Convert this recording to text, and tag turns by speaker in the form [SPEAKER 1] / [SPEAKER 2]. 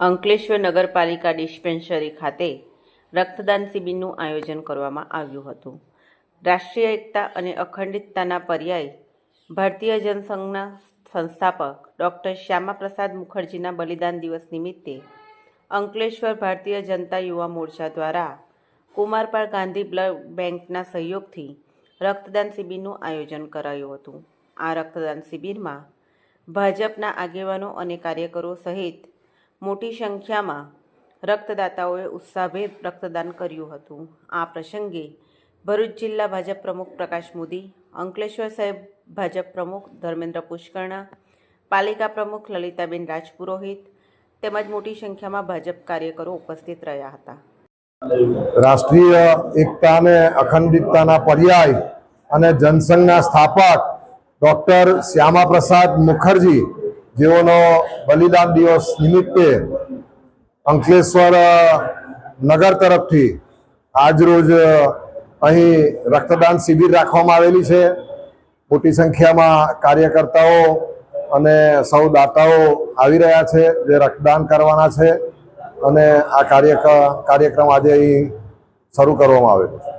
[SPEAKER 1] અંકલેશ્વર નગરપાલિકા ડિસ્પેન્સરી ખાતે રક્તદાન શિબિરનું આયોજન કરવામાં આવ્યું હતું. રાષ્ટ્રીય એકતા અને અખંડિતતાના પર્યાય ભારતીય જનસંઘના સંસ્થાપક ડૉક્ટર શ્યામાપ્રસાદ મુખર્જીના બલિદાન દિવસ નિમિત્તે અંકલેશ્વર ભારતીય જનતા યુવા મોરચા દ્વારા કુમારપાળ ગાંધી બ્લડ બેંકના સહયોગથી રક્તદાન શિબિરનું આયોજન કરાયું હતું. આ રક્તદાન શિબિરમાં ભાજપના આગેવાનો અને કાર્યકરો સહિત મોટી સંખ્યામાં રક્તદાતાઓએ ઉત્સાહભેર રક્તદાન કર્યું હતું. આ પ્રસંગે ભરૂચ જિલ્લા ભાજપ પ્રમુખ પ્રકાશ મોદી, અંકલેશ્વર સાહેબ ભાજપ પ્રમુખ ધર્મેન્દ્ર પુષ્કરણા, પાલિકા પ્રમુખ લલિતાબેન રાજપુરોહિત તેમજ મોટી સંખ્યામાં ભાજપ કાર્યકરો ઉપસ્થિત રહ્યા હતા.
[SPEAKER 2] રાષ્ટ્રીય એકતા અને અખંડિતતાના પર્યાય અને જનસંઘના સ્થાપક ડૉક્ટર શ્યામાપ્રસાદ મુખર્જી જેઓનો બલિદાન દિવસ નિમિત્તે અંકલેશ્વર નગર તરફથી આજરોજ અહીં રક્તદાન શિબિર રાખવામાં આવેલી છે. મોટી સંખ્યામાં કાર્યકર્તાઓ અને સૌ દાતાઓ આવી રહ્યા છે જે રક્તદાન કરવાના છે અને આ કાર્ય કાર્યક્રમ આજે અહીં શરૂ કરવામાં આવેલો છે.